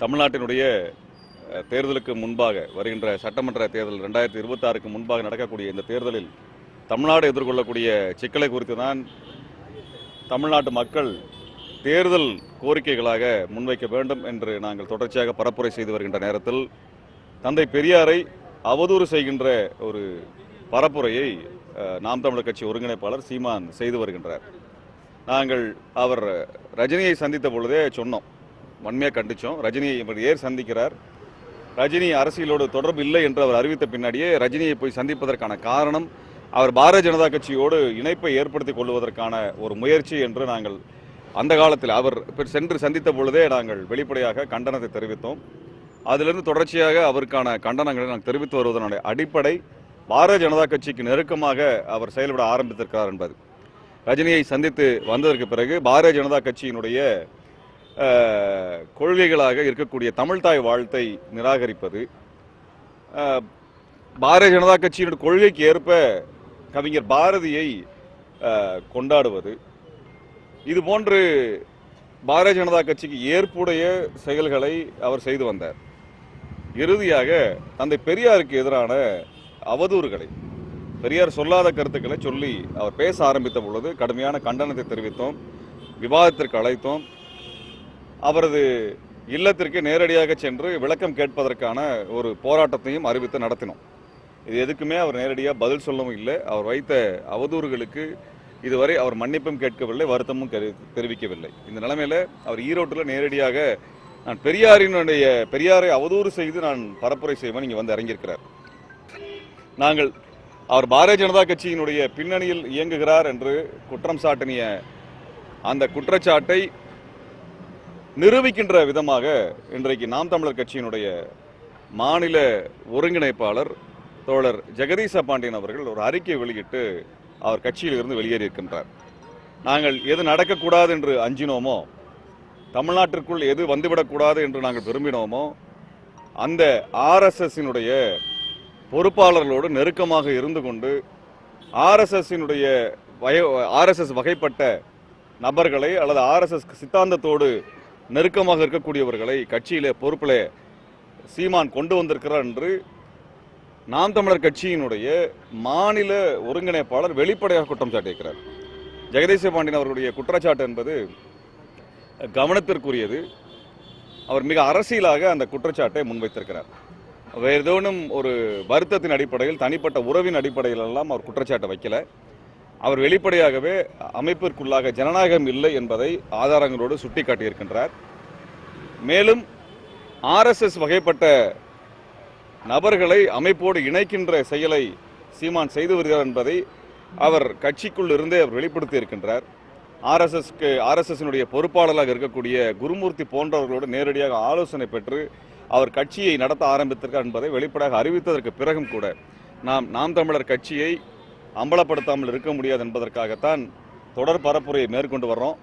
தமிழ்நாட்டினுடைய தேர்தலுக்கு முன்பாக வருகின்ற சட்டமன்ற தேர்தல் ரெண்டாயிரத்தி இருபத்தாறுக்கு முன்பாக நடக்கக்கூடிய இந்த தேர்தலில் தமிழ்நாடு எதிர்கொள்ளக்கூடிய சிக்கலை குறித்து தான் தமிழ்நாட்டு மக்கள் தேர்தல் கோரிக்கைகளாக முன்வைக்க வேண்டும் என்று நாங்கள் தொடர்ச்சியாக பரப்புரை செய்து வருகின்ற நேரத்தில் தந்தை பெரியாரை அவதூறு செய்கின்ற ஒரு பரப்புரையை நாம் தமிழர் கட்சி ஒருங்கிணைப்பாளர் சீமான் செய்து வருகின்றார். நாங்கள் அவர் ரஜினியை சந்தித்த பொழுதே சொன்னோம். வன்மையாக கண்டிச்சோம். ரஜினியை இவர் ஏர் சந்திக்கிறார்? ரஜினி அரசியலோடு தொடர்பு இல்லை என்று அவர் அறிவித்த பின்னாடியே ரஜினியை போய் சந்திப்பதற்கான காரணம் அவர் பாரதிய ஜனதா கட்சியோடு இணைப்பை ஏற்படுத்திக் கொள்வதற்கான ஒரு முயற்சி என்று நாங்கள் அந்த காலத்தில் அவர் சென்று சந்தித்த பொழுதே நாங்கள் வெளிப்படையாக கண்டனத்தை தெரிவித்தோம். அதிலிருந்து தொடர்ச்சியாக அவருக்கான கண்டனங்களை நாங்கள் தெரிவித்து வருவதனுடைய அடிப்படை பாரதிய ஜனதா கட்சிக்கு நெருக்கமாக அவர் செயல்பட ஆரம்பித்திருக்கிறார் என்பது. ரஜினியை சந்தித்து வந்ததற்கு பிறகு பாரதிய ஜனதா கட்சியினுடைய கொள்கைகளாக இருக்கக்கூடிய தமிழ்தாய் வாழ்த்தை நிராகரிப்பது. பாரதிய ஜனதா கட்சியினுடைய கொள்கைக்கு ஏற்ப கவிஞர் பாரதியை கொண்டாடுவது. இது போன்று பாரதிய ஜனதா கட்சிக்கு ஏற்புடைய செயல்களை அவர் செய்து வந்தார். இறுதியாக தந்தை பெரியாருக்கு எதிரான அவதூறுகளை பெரியார் சொல்லாத கருத்துக்களை சொல்லி அவர் பேச ஆரம்பித்த பொழுது கடுமையான கண்டனத்தை தெரிவித்தோம். விவாதத்திற்கு அழைத்தோம். அவரது இல்லத்திற்கு நேரடியாக சென்று விளக்கம் கேட்பதற்கான ஒரு போராட்டத்தையும் அறிவித்து நடத்தினோம். இது எதுக்குமே அவர் நேரடியாக பதில் சொல்லவும் இல்லை. அவர் வைத்த அவதூறுகளுக்கு இதுவரை அவர் மன்னிப்பும் கேட்கவில்லை வருத்தமும் தெரிவிக்கவில்லை. இந்த நிலைமையில் அவர் ஈரோட்டில் நேரடியாக நான் பெரியாரினுடைய பெரியாரை அவதூறு செய்து நான் பரப்புரை செய்வேன் இங்கே வந்து இறங்கியிருக்கிறார். நாங்கள் அவர் பாரதிய ஜனதா கட்சியினுடைய பின்னணியில் இயங்குகிறார் என்று குற்றம் சாட்டினிய அந்த குற்றச்சாட்டை நிரூபிக்கின்ற விதமாக இன்றைக்கு நாம் தமிழர் கட்சியினுடைய மாநில ஒருங்கிணைப்பாளர் தோழர் ஜெகதீச பாண்டியன் அவர்கள் ஒரு அறிக்கை வெளியிட்டு அவர் கட்சியில் இருந்து வெளியேறிருக்கின்றார் நாங்கள் எது நடக்கக்கூடாது என்று அஞ்சினோமோ தமிழ்நாட்டிற்குள் எது வந்துவிடக்கூடாது என்று நாங்கள் விரும்பினோமோ அந்த ஆர்எஸ்எஸ்ஸினுடைய பொறுப்பாளர்களோடு நெருக்கமாக இருந்து கொண்டு ஆர்எஸ்எஸ்ஸினுடைய வய ஆர்எஸ்எஸ் வகைப்பட்ட நபர்களை அல்லது ஆர்எஸ்எஸ் சித்தாந்தத்தோடு நெருக்கமாக இருக்கக்கூடியவர்களை கட்சியிலே பொறுப்பிலே சீமான் கொண்டு வந்திருக்கிறார் என்று நாம் தமிழர் கட்சியினுடைய மாநில ஒருங்கிணைப்பாளர் வெளிப்படையாக குற்றம் சாட்டியிருக்கிறார். ஜெகதீச பாண்டியன் அவர்களுடைய குற்றச்சாட்டு என்பது கவனத்திற்குரியது. அவர் மிக அரசியலாக அந்த குற்றச்சாட்டை முன்வைத்திருக்கிறார். வேறு ஏதோனும் ஒரு வருத்தத்தின் அடிப்படையில் தனிப்பட்ட உறவின் அடிப்படையிலெல்லாம் அவர் குற்றச்சாட்டை வைக்கல. அவர் வெளிப்படையாகவே அமைப்பிற்குள்ளாக ஜனநாயகம் இல்லை என்பதை ஆதாரங்களோடு சுட்டிக்காட்டியிருக்கின்றார். மேலும் ஆர்எஸ்எஸ் வகைப்பட்ட நபர்களை அமைப்போடு இணைக்கின்ற செயலை சீமான் செய்து வருகிறார் என்பதை அவர் கட்சிக்குள் இருந்தே அவர் வெளிப்படுத்தி இருக்கின்றார் ஆர்எஸ்எஸ்க்கு ஆர்எஸ்எஸ்னுடைய பொறுப்பாளராக இருக்கக்கூடிய குருமூர்த்தி போன்றவர்களோடு நேரடியாக ஆலோசனை பெற்று அவர் கட்சியை நடத்த ஆரம்பித்திருக்கார் என்பதை வெளிப்படையாக அறிவித்ததற்கு பிறகும் கூட நாம் நாம் தமிழர் கட்சியை அம்பலப்படுத்தாமல் இருக்க முடியாது என்பதற்காகத்தான் தொடர் பரப்புரையை மேற்கொண்டு வர்றோம்.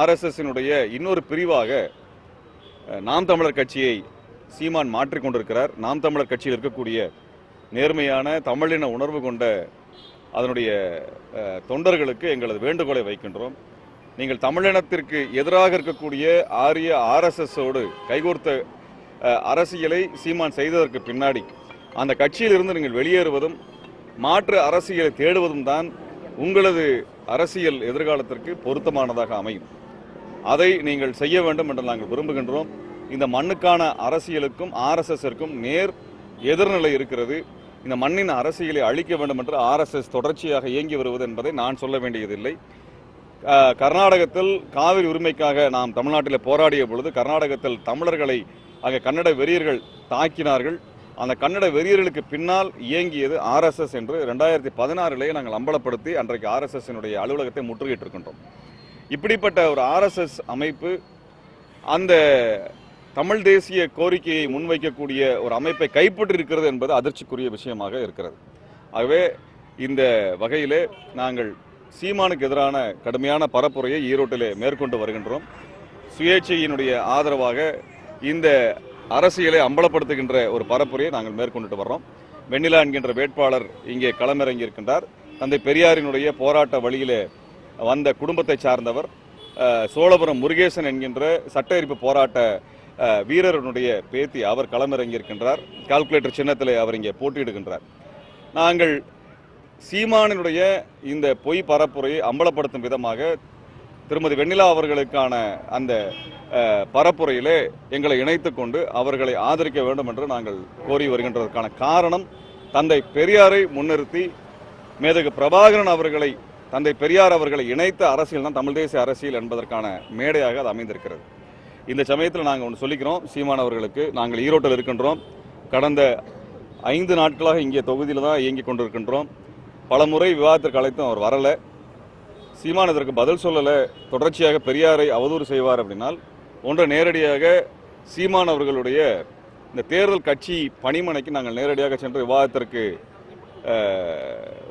ஆர்எஸ்எஸ்னுடைய இன்னொரு பிரிவாக நாம் தமிழர் கட்சியை சீமான் மாற்றிக்கொண்டிருக்கிறார் நாம் தமிழர் கட்சியில் இருக்கக்கூடிய நேர்மையான தமிழின உணர்வு கொண்ட அதனுடைய தொண்டர்களுக்கு எங்களது வேண்டுகோளை வைக்கின்றோம். நீங்கள் தமிழினத்திற்கு எதிராக இருக்கக்கூடிய ஆரிய ஆர்எஸ்எஸோடு கைகோர்த்த அரசியலை சீமான் செய்ததற்கு பின்னாடி அந்த கட்சியிலிருந்து நீங்கள் வெளியேறுவதும் மாற்று அரசியலை தேடுவதும் தான் உங்களது அரசியல் எதிர்காலத்திற்கு பொருத்தமானதாக அமையும். அதை நீங்கள் செய்ய வேண்டும் என்று நாங்கள் விரும்புகின்றோம். இந்த மண்ணுக்கான அரசியலுக்கும் ஆர்எஸ்எஸ்ஸிற்கும் நேர் எதிர்நிலை இருக்கிறது. இந்த மண்ணின் அரசியலை அழிக்க வேண்டும் என்று ஆர்எஸ்எஸ் தொடர்ச்சியாக இயங்கி வருவது என்பதை நான் சொல்ல வேண்டியதில்லை. கர்நாடகத்தில் காவிரி உரிமைக்காக நாம் தமிழ்நாட்டில் போராடிய பொழுது கர்நாடகத்தில் தமிழர்களை அங்கே கன்னட வெறியர்கள் தாக்கினார்கள். அந்த கன்னட வெறியர்களுக்கு பின்னால் இயங்கியது ஆர்எஸ்எஸ் என்று ரெண்டாயிரத்தி பதினாறிலேயே நாங்கள் அம்பலப்படுத்தி அன்றைக்கு ஆர்எஸ்எஸ்னுடைய அலுவலகத்தை முற்றுகையிட்டிருக்கின்றோம். இப்படிப்பட்ட ஒரு ஆர்எஸ்எஸ் அமைப்பு அந்த தமிழ் தேசிய கோரிக்கையை முன்வைக்கக்கூடிய ஒரு அமைப்பை கைப்பற்றி இருக்கிறது என்பது அதிர்ச்சிக்குரிய விஷயமாக இருக்கிறது. ஆகவே இந்த வகையிலே நாங்கள் சீமானுக்கு எதிரான கடுமையான பரப்புரையை ஈரோட்டிலே மேற்கொண்டு வருகின்றோம். சுயேட்சையினுடைய ஆதரவாக இந்த அரசியலை அம்பலப்படுத்துகின்ற ஒரு பரப்புரையை நாங்கள் மேற்கொண்டுட்டு வர்றோம். வெண்ணிலா என்கின்ற வேட்பாளர் இங்கே களமிறங்கி இருக்கின்றார் தந்தை பெரியாரினுடைய போராட்ட வழியிலே வந்த குடும்பத்தை சார்ந்தவர் சோழபுரம் முருகேசன் என்கின்ற சட்ட எரிப்பு போராட்ட வீரருடைய பேத்தி அவர் களமிறங்கி இருக்கின்றார் கால்குலேட்டர் சின்னத்தில் அவர் இங்கே போட்டியிடுகின்றார். நாங்கள் சீமானினுடைய இந்த பொய் பரப்புரையை அம்பலப்படுத்தும் விதமாக திருமதி வெண்ணிலா அவர்களுக்கான அந்த பரப்புரையிலே எங்களை இணைத்துக் கொண்டு அவர்களை ஆதரிக்க வேண்டும் என்று நாங்கள் கோரி வருகின்றதற்கான காரணம் தந்தை பெரியாரை முன்னிறுத்தி மேதகு பிரபாகரன் அவர்களை தந்தை பெரியார் அவர்களை இணைத்த அரசியல் தான் தமிழ் தேசிய அரசியல் என்பதற்கான மேடையாக அது அமைந்திருக்கிறது. இந்த சமயத்தில் நாங்கள் ஒன்று சொல்லிக்கிறோம் சீமான் அவர்களுக்கு நாங்கள் ஈரோட்டில் இருக்கின்றோம். கடந்த ஐந்து நாட்களாக இங்கே தொகுதியில் தான் இயங்கிக் கொண்டிருக்கின்றோம். பல முறை விவாதத்திற்கு அழைத்தும் அவர் வரலை. சீமான் இதற்கு பதில் சொல்லலை தொடர்ச்சியாக பெரியாரை அவதூறு செய்வார் அப்படின்னால் ஒன்று நேரடியாக சீமான் அவர்களுடைய இந்த தேர்தல் கட்சி பணிமனைக்கு நாங்கள் நேரடியாக சென்று விவாதத்திற்கு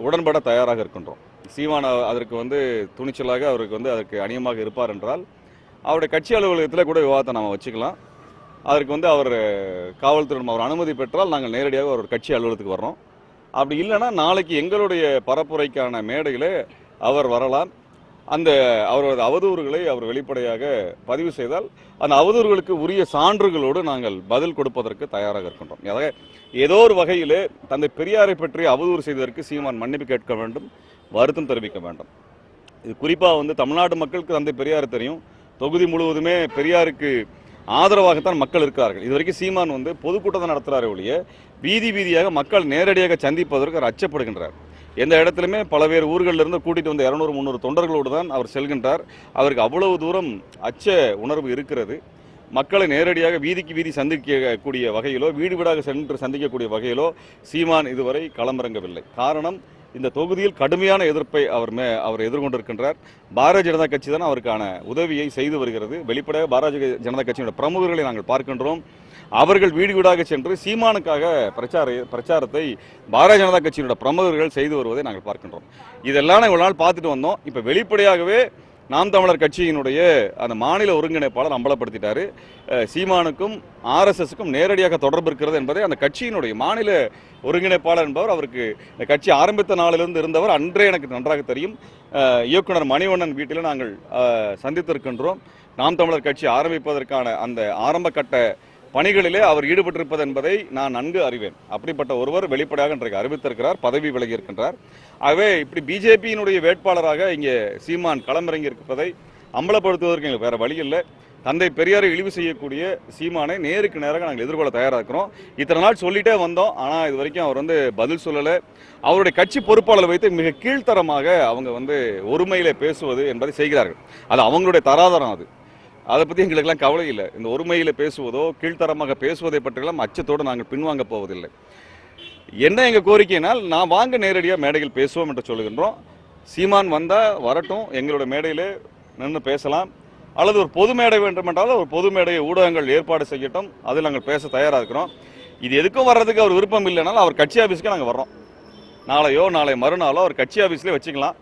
உடன்பட தயாராக இருக்கின்றோம். சீமான் அதற்கு வந்து துணிச்சலாக அவருக்கு வந்து அதற்கு அணியமாக இருப்பார் என்றால் அவருடைய கட்சி அலுவலகத்தில் கூட விவாதத்தை நாம் வச்சுக்கலாம். அதற்கு வந்து அவர் காவல்துறை அவர் அனுமதி பெற்றால் நாங்கள் நேரடியாக அவர் கட்சி அலுவலகத்துக்கு வர்றோம். அப்படி இல்லைன்னா நாளைக்கு எங்களுடைய பரப்புரைக்கான மேடையில் அவர் வரலாம். அந்த அவரது அவதூறுகளை அவர் வெளிப்படையாக பதிவு செய்தால் அந்த அவதூறுகளுக்கு உரிய சான்றுகளோடு நாங்கள் பதில் கொடுப்பதற்கு தயாராக இருக்கின்றோம். அதாவது ஏதோ ஒரு வகையிலே தந்தை பெரியாரை பற்றி அவதூறு செய்ததற்கு சீமான் மன்னிப்பு கேட்க வேண்டும் வருத்தம் தெரிவிக்க வேண்டும். இது குறிப்பாக வந்து தமிழ்நாடு மக்களுக்கு தந்தை பெரியார் தெரியும். தொகுதி முழுவதுமே பெரியாருக்கு ஆதரவாகத்தான் மக்கள் இருக்கார்கள் இது வரைக்கும் சீமான் வந்து பொதுக்கூட்டத்தை நடத்துகிறாரே ஒழிய வீதி வீதியாக மக்கள் நேரடியாக சந்திப்பதற்கு அவர் அச்சப்படுகின்றார். எந்த இடத்துலையுமே பலவேறு ஊர்களில் இருந்து கூட்டிகிட்டு வந்த இரநூறு முந்நூறு தொண்டர்களோடு தான் அவர் செல்கின்றார். அவருக்கு அவ்வளவு தூரம் அச்ச உணர்வு இருக்கிறது. மக்களை நேரடியாக வீதிக்கு வீதி சந்திக்கக்கூடிய வகையிலோ வீடு வீடாக சென்று சந்திக்கக்கூடிய வகையிலோ சீமான் இதுவரை களமிறங்கவில்லை. காரணம் இந்த தொகுதியில் கடுமையான எதிர்ப்பை அவர் மே அவர் எதிர்கொண்டிருக்கின்றார். பாரதிய ஜனதா கட்சி தான் அவருக்கான உதவியை செய்து வருகிறது. வெளிப்படையாக பாரதிய ஜனதா கட்சியினுடைய பிரமுகர்களை நாங்கள் பார்க்கின்றோம். அவர்கள் வீடு வீடாக சென்று சீமானுக்காக பிரச்சார பிரச்சாரத்தை பாரதிய ஜனதா கட்சியினுடைய பிரமுகர்கள் செய்து வருவதை நாங்கள் பார்க்கின்றோம். இதெல்லாம் இவ்வளவு நாள் பார்த்துட்டு வந்தோம். இப்போ வெளிப்படையாகவே நாம் தமிழர் கட்சியினுடைய அந்த மாநில ஒருங்கிணைப்பாளர் அம்பலப்படுத்திட்டாரு. சீமானுக்கும் ஆர்எஸ்எஸ்க்கும் நேரடியாக தொடர்பு இருக்கிறது என்பதை அந்த கட்சியினுடைய மாநில ஒருங்கிணைப்பாளர் என்பவர் அவருக்கு இந்த கட்சி ஆரம்பித்த நாளிலிருந்து இருந்தவர் அன்றே எனக்கு நன்றாக தெரியும். இயக்குனர் மணிவண்ணன் வீட்டில் நாங்கள் சந்தித்திருக்கின்றோம். நாம் தமிழர் கட்சி ஆரம்பிப்பதற்கான அந்த ஆரம்ப கட்ட பணிகளிலே அவர் ஈடுபட்டிருப்பது என்பதை நான் நன்கு அறிவேன். அப்படிப்பட்ட ஒருவர் வெளிப்படையாக இன்றைக்கு அறிவித்திருக்கிறார் பதவி விலகி இருக்கின்றார் ஆகவே இப்படி பிஜேபியினுடைய வேட்பாளராக இங்கே சீமான் களமிறங்கி இருப்பதை அம்பலப்படுத்துவதற்கு எங்களுக்கு வேற வழி இல்லை. தந்தை பெரியாரை இழிவு செய்யக்கூடிய சீமானை நேருக்கு நேராக நாங்கள் எதிர்கொள்ள தயாராக இருக்கிறோம் இத்தனை நாள் சொல்லிட்டே வந்தோம். ஆனால் இது வரைக்கும் அவர் வந்து பதில் சொல்லலை. அவருடைய கட்சி பொறுப்பாளர் வைத்து மிக கீழ்த்தரமாக அவங்க வந்து ஒருமையிலே பேசுவது என்பதை செய்கிறார்கள். அது அவங்களுடைய தராதரம் அது. அதை பற்றி எங்களுக்கெல்லாம் கவலை இல்லை. இந்த ஒருமையில் பேசுவதோ கீழ்த்தரமாக பேசுவதை பற்றியெல்லாம் அச்சத்தோடு நாங்கள் பின்வாங்க போவதில்லை. என்ன எங்கள் கோரிக்கைனால் நான் வாங்க நேரடியாக மேடையில் பேசுவோம் என்று சொல்லுகின்றோம். சீமான் வந்தால் வரட்டும் எங்களோட மேடையில் நின்று பேசலாம். அல்லது ஒரு பொது மேடை வேண்டுமென்றால் ஒரு பொது மேடையை ஊடகங்கள் ஏற்பாடு செய்யட்டும். அதில் நாங்கள் பேச தயாராக இருக்கிறோம். இது எதுக்கும் வர்றதுக்கு அவர் விருப்பம் இல்லைனாலும் அவர் கட்சி ஆஃபீஸ்க்கு நாங்கள் வர்றோம். நாளையோ நாளை மறுநாளோ அவர் கட்சி ஆஃபீஸ்லேயே வச்சுக்கலாம்.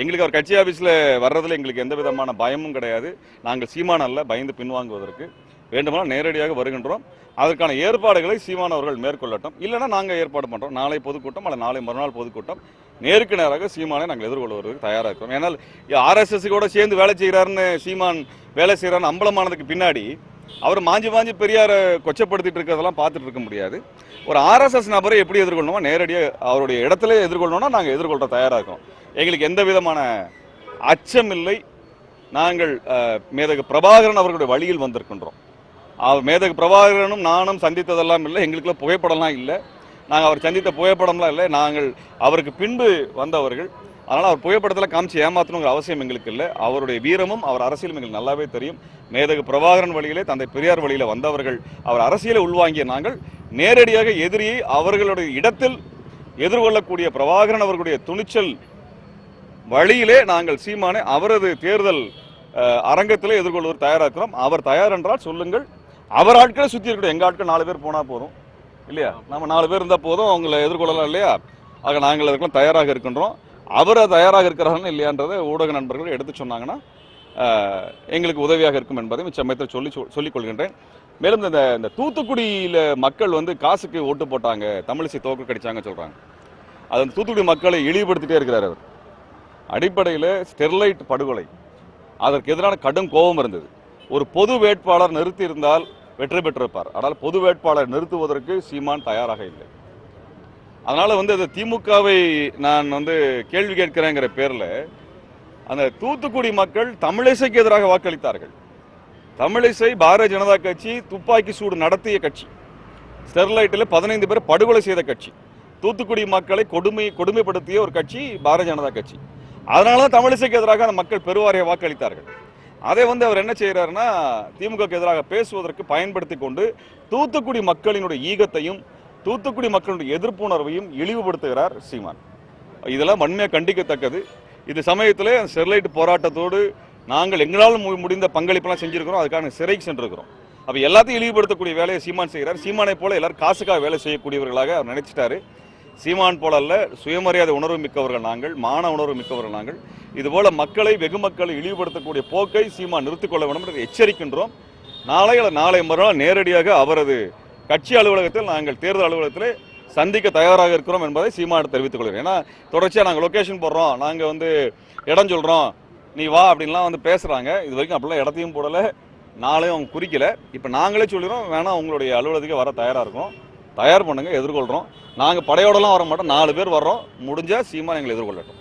எங்களுக்கு அவர் கட்சி ஆஃபீஸில் வர்றதில் எங்களுக்கு எந்த விதமான பயமும் கிடையாது. நாங்கள் சீமான் அல்ல பயந்து பின்வாங்குவதற்கு. வேண்டுமானால் நேரடியாக வருகின்றோம். அதற்கான ஏற்பாடுகளை சீமான் அவர்கள் மேற்கொள்ளட்டும். இல்லைன்னா நாங்கள் ஏற்பாடு பண்ணுறோம் நாளை பொதுக்கூட்டம் அல்ல நாளை மறுநாள் பொதுக்கூட்டம். நேருக்கு நேராக சீமானை நாங்கள் எதிர்கொள்வதற்கு தயாராக இருக்கிறோம். ஏன்னால் ஆர்எஸ்எஸ் கூட சேர்ந்து வேலை செய்கிறாருன்னு சீமான் வேலை செய்கிறான்னு அம்பலமானதுக்கு பின்னாடி அவர் மாஞ்சி மாஞ்சி பெரியாரை கொச்சப்படுத்திட்டு இருக்கிறதெல்லாம் பார்த்துட்டு இருக்க முடியாது. ஒரு ஆர்எஸ்எஸ் நபரை எப்படி எதிர்கொள்ளணுமோ நேரடியாக அவருடைய இடத்துல எதிர்கொள்ளணும்னா நாங்கள் எதிர்கொள்கிற தயாராக இருக்கோம். எங்களுக்கு எந்த விதமான அச்சம் இல்லை நாங்கள் மேதகு பிரபாகரன் அவர்களுடைய வழியில் வந்திருக்கின்றோம். அவர் மேதகு பிரபாகரனும் நானும் சந்தித்ததெல்லாம் இல்லை. எங்களுக்குள்ள புகைப்படம்லாம் இல்லை. நாங்கள் அவர் சந்தித்த புகைப்படம்லாம் இல்லை. நாங்கள் அவருக்கு பின்பு வந்தவர்கள். அதனால் அவர் புகைப்படத்தில் காமிச்சு ஏமாற்றணுங்கிற அவசியம் எங்களுக்கு இல்லை. அவருடைய வீரமும் அவர் அரசியலும் எங்களுக்கு நல்லாவே தெரியும். மேதகு பிரபாகரன் வழியிலே தந்தை பெரியார் வழியில் வந்தவர்கள் அவர் அரசியலை உள்வாங்கிய நாங்கள் நேரடியாக எதிரியை அவர்களுடைய இடத்தில் எதிர்கொள்ளக்கூடிய பிரபாகரன் அவர்களுடைய துணிச்சல் வழியிலே நாங்கள் சீமானை அவரது தேர்தல் அரங்கத்திலே எதிர்கொள்வது தயாரா இருக்கிறோம் அவர் தயார் என்றால் சொல்லுங்கள். அவர் ஆட்களை சுற்றி இருக்கட்டும். எங்கள் ஆட்கள் நாலு பேர் போனால் போதும். இல்லையா? நம்ம நாலு பேர் இருந்தால் போதும். அவங்கள எதிர்கொள்ளலாம் இல்லையா? ஆக நாங்கள் அதுக்கெல்லாம் தயாராக இருக்கின்றோம். அவர் தயாராக இருக்கிறார்கள் இல்லையான்றதை ஊடக நண்பர்கள் எடுத்து சொன்னாங்கன்னா எங்களுக்கு உதவியாக இருக்கும் என்பதை இச்சமயத்தில் சொல்லி சொல்- சொல்லிக் கொள்கின்றேன். மேலும் இந்த இந்த தூத்துக்குடியில் மக்கள் வந்து காசுக்கு ஓட்டு போட்டாங்க. தமிழிசை தோக்கு கடிச்சாங்க சொல்கிறாங்க அது அந்த தூத்துக்குடி மக்களை இழிவுபடுத்திட்டே இருக்கிறார் அவர். அடிப்படையில் ஸ்டெர்லைட் படுகொலை. அதற்கு எதிரான கடும் கோபம் இருந்தது. ஒரு பொது வேட்பாளர் நிறுத்தி இருந்தால் வெற்றி பெற்றிருப்பார். ஆனால் பொது வேட்பாளர் நிறுத்துவதற்கு சீமான் தயாராக இல்லை. அதனால் வந்து அது திமுகவை நான் வந்து கேள்வி கேட்கிறேங்கிற பேரில் அந்த தூத்துக்குடி மக்கள் தமிழிசைக்கு எதிராக வாக்களித்தார்கள். தமிழிசை பாரதிய ஜனதா கட்சி துப்பாக்கி சூடு நடத்திய கட்சி. ஸ்டெர்லைட்டில் பதினைந்து பேர் படுகொலை செய்த கட்சி. தூத்துக்குடி மக்களை கொடுமை கொடுமைப்படுத்திய ஒரு கட்சி பாரதிய ஜனதா கட்சி. அதனால தான் தமிழிசைக்கு எதிராக அந்த மக்கள் பெருவாரிய வாக்களித்தார்கள். அதை வந்து அவர் என்ன செய்கிறாருன்னா திமுகக்கு எதிராக பேசுவதற்கு பயன்படுத்தி கொண்டு தூத்துக்குடி மக்களினுடைய ஈகத்தையும் தூத்துக்குடி மக்களுடைய எதிர்ப்புணர்வையும் இழிவுபடுத்துகிறார் சீமான். இதெல்லாம் வன்மையாக கண்டிக்கத்தக்கது. இது சமயத்தில் ஸ்டெர்லைட் போராட்டத்தோடு நாங்கள் எங்களால் மு- முடிந்த பங்களிப்பெல்லாம் செஞ்சுருக்கிறோம் அதுக்காக சிறைக்கு சென்றிருக்கிறோம். அப்போ எல்லாத்தையும் இழிவுபடுத்தக்கூடிய வேலையை சீமான் செய்கிறார். சீமானை போல எல்லாரும் காசுக்காக வேலை செய்யக்கூடியவர்களாக அவர் நினைச்சிட்டாரு. சீமான் போல அல்ல சுயமரியாதை உணர்வு மிக்கவர்கள் நாங்கள் மான உணர்வு மிக்கவர்கள் நாங்கள். இதுபோல மக்களை வெகு மக்களை இழிவுபடுத்தக்கூடிய போக்கை சீமான் நிறுத்திக்கொள்ள வேண்டும் என்று எச்சரிக்கின்றோம். நாளை நாளை மறுநாள் நேரடியாக அவரது கட்சி அலுவலகத்தில் நாங்கள் தேர்தல் அலுவலகத்திலே சந்திக்க தயாராக இருக்கிறோம் என்பதை சீமான் தெரிவித்துக் கொள்கிறேன். ஏன்னா தொடர்ச்சியாக நாங்கள் லொக்கேஷன் போடுறோம் நாங்கள் வந்து இடம் சொல்கிறோம் நீ வா அப்படின்லாம் வந்து பேசுகிறாங்க இது வரைக்கும் அப்படிலாம் இடத்தையும் போடலை நாளையும் அவங்க குறிக்கல. இப்போ நாங்களே சொல்லிடுறோம் வேணால் உங்களுடைய அலுவலகத்துக்கு வர தயாராக இருக்கும். தயார் பண்ணுங்க எதிர்கொள்கிறோம் நாங்கள் படையோடலாம் வர மாட்டோம். நாலு பேர் வர்றோம். முடிஞ்சால் சீமான் எங்களை எதிர்கொள்ளட்டும்.